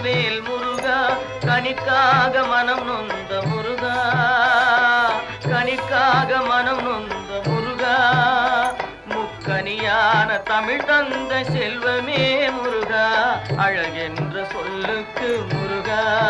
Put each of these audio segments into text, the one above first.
வேல் முருகா கணிக்காக மனம் நொந்த முருகா. கணிக்காக மனம் நொந்த முருகா. முக்கனியான தமிழ் தந்த செல்வமே முருகா. அழகென்ற சொல்லுக்கு முருகா.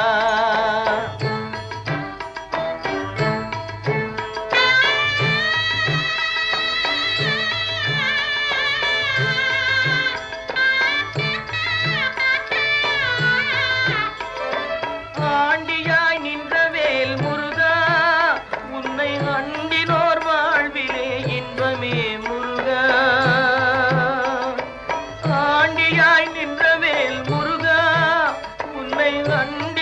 துணையாய் நின்ற வேல் முருகா உன்னை அன்பு